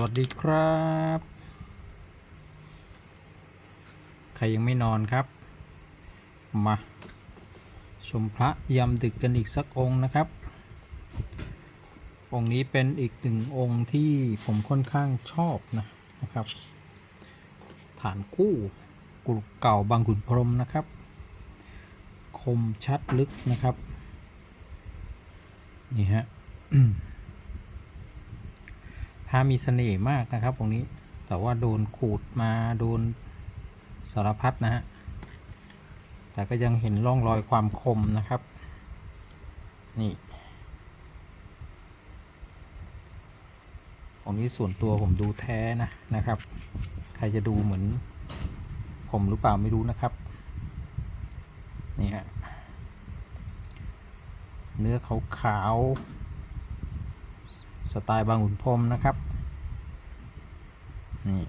วัสดีครับ ใครยังไม่นอนครับ มาชมพระยำดึกกันอีกสักองค์นะครับ องค์นี้เป็นอีกหนึ่งองค์ที่ผมค่อนข้างชอบนะนะครับ ฐานกู้กุเก่าบางขุนพรหมนะครับ คมชัดลึกนะครับ นี่ฮะ พามีเสน่ห์มากนะครับตรงนี้ แต่ว่าโดนขูดมาโดนสารพัดนะฮะ แต่ก็ยังเห็นร่องรอยความคมนะครับ นี่ตรงนี้ส่วนตัวผมดูแท้นะนะครับ ใครจะดูเหมือนผมหรือเปล่าไม่รู้นะครับ นี่ฮะ เนื้อขาวๆ สไตล์บางขุนพรมนะครับ นี่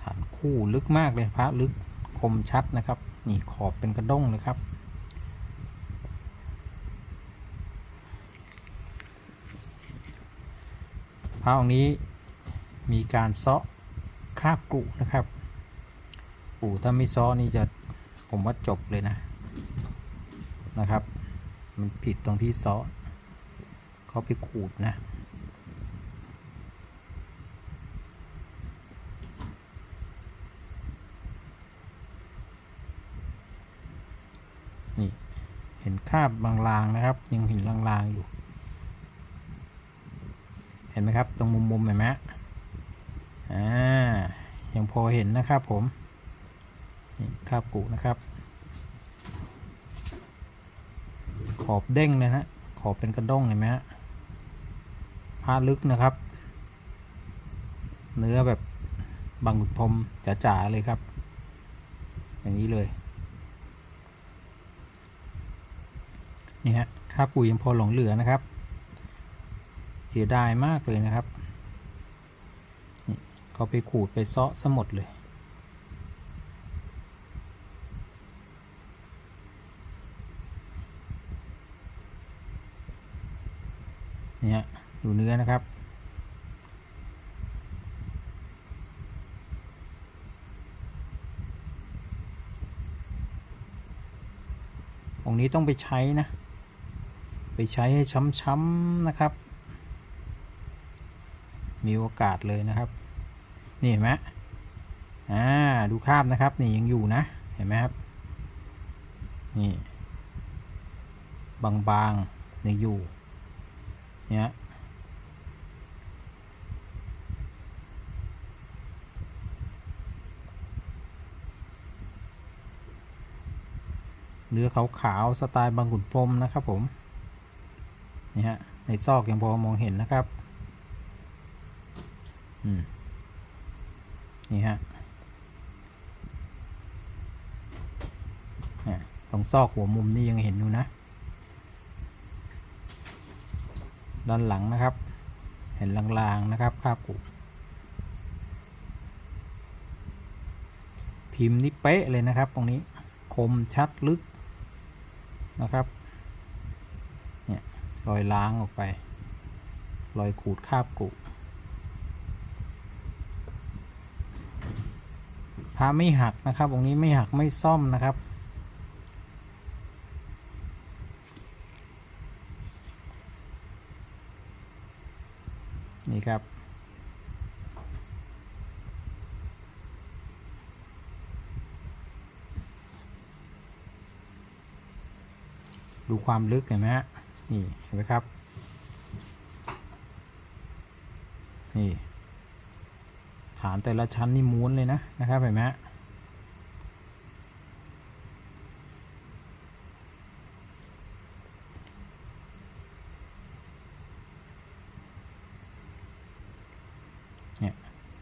ฐานคู่ลึกมากเลยพระลึกคมชัดนะครับ นี่ขอบเป็นกระด้งเลยครับ พระองค์นี้มีการเซาะคาบกรุนะครับปู่ถ้าไม่ซ้อนี่จะผมว่าจบเลยนะ นะครับ มันผิดตรงที่ซ้อเขาไปขูดนะ นี่ เห็นคราบบางลางๆนะครับ ยังเห็นลางๆอยู่ เห็นไหมครับ ตรงมุมๆเห็นไหมอ่ายังพอเห็นนะครับผมนี่คาบกุนะครับ ข อบเด้งเลยนะขอบเป็นกระด้งเห็นไหมฮะผ้าลึกนะครับ เนื้อแบบบางขุนพรมจ๋าๆเลยครับ อย่างนี้เลยนี่ฮะคาบกุยังพอหลงเหลือนะครับ เสียดายมากเลยนะครับนี่เขาไปขูดไปเซาะซะหมดเลย นี่ฮะดูเนื้อนะครับ องนี้ต้องไปใช้นะ ไปใช้ให้ช้ำๆนะครับ มีโอกาสเลยนะครับ นี่เห็นไหมอ่า ดูคราบนะครับ นี่ยังอยู่นะ เห็นไหมครับ นี่ บางๆยังอยู่ เนี่ยเนื้อขาวๆสไตล์บางขุนพรมนะครับผม นี่ฮะ ในซอกยังพอมองเห็นนะครับ อืม นี่ฮะตรงซอกหัวมุมนี่ยังเห็นอยู่นะ ด้านหลังนะครับ เห็นลางๆนะครับคาบกุพิมพ์นี่เป๊ะเลยนะครับ ตรงนี้คมชัดลึกนะครับเนี่ยรอยล้างออกไป รอยขูดคาบกุพระไม่หักนะครับตรงนี้ไม่หักไม่ซ่อมนะครับ ครับดูความลึกเห็นไหมฮะ นี่เห็นไหมครับ นี่ฐานแต่ละชั้นนี่ม้วนเลยนะนะครับเห็นไหมฮะ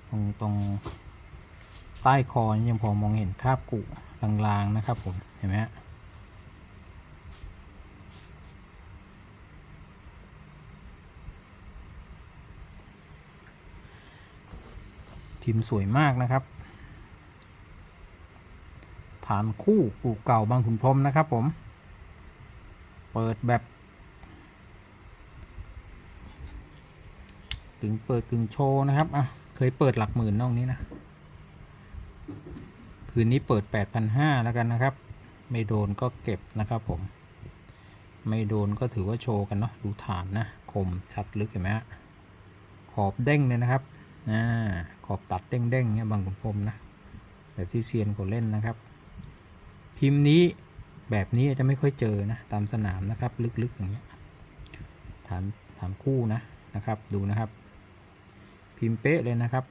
ตรงตรงใต้คอนยังพอมองเห็นคราบกุลางๆนะครับผมเห็นไหมฮะพิมพ์สวยมากนะครับ ฐานคู่กูเก่าบางขุนพรมนะครับผม เปิดแบบ ถึงเปิดกึ่งโชว์นะครับ อะ เคยเปิดหลักหมื่นนอกนี้นะ คืนนี้เปิด 8,500 แล้วกันนะครับ ไม่โดนก็เก็บนะครับผม ไม่โดนก็ถือว่าโชว์กันเนาะ ดูฐานนะคมชัดลึกเห็นไหมฮะ ขอบเด้งเลยนะครับอ่าขอบตัดเด้งๆเนี่ยบางขุนพรมนะ แบบที่เซียนเขาเล่นนะครับ พิมพ์นี้แบบนี้จะไม่ค่อยเจอนะ ตามสนามนะครับ ลึกๆอย่างเงี้ย ฐาน ฐานคู่นะนะครับ ดูนะครับ พิมพ์เป๊ะเลยนะครับ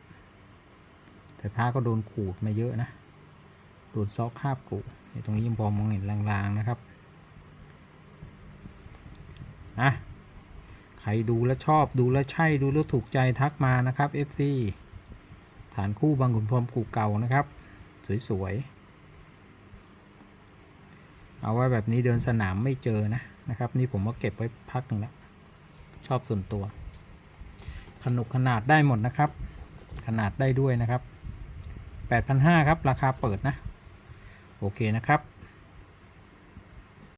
แต่ผ้าก็โดนขูดมาเยอะนะ โดนซอกคาบกุตรงนี้ยังพอมองเห็นลางๆนะครับอะใครดูแล้วชอบดูแล้วใช่ดูแล้วถูกใจทักมานะครับ FC ฐานคู่บางขุนพรหมกูเก่านะครับ สวยๆ เอาไว้แบบนี้เดินสนามไม่เจอนะนะครับ นี่ผมว่าเก็บไว้พักหนึ่งแล้ว ชอบส่วนตัว ขนุกขนาดได้หมดนะครับ ขนาดได้ด้วยนะครับ 8,500 ครับ ราคาเปิดนะ โอเคนะครับ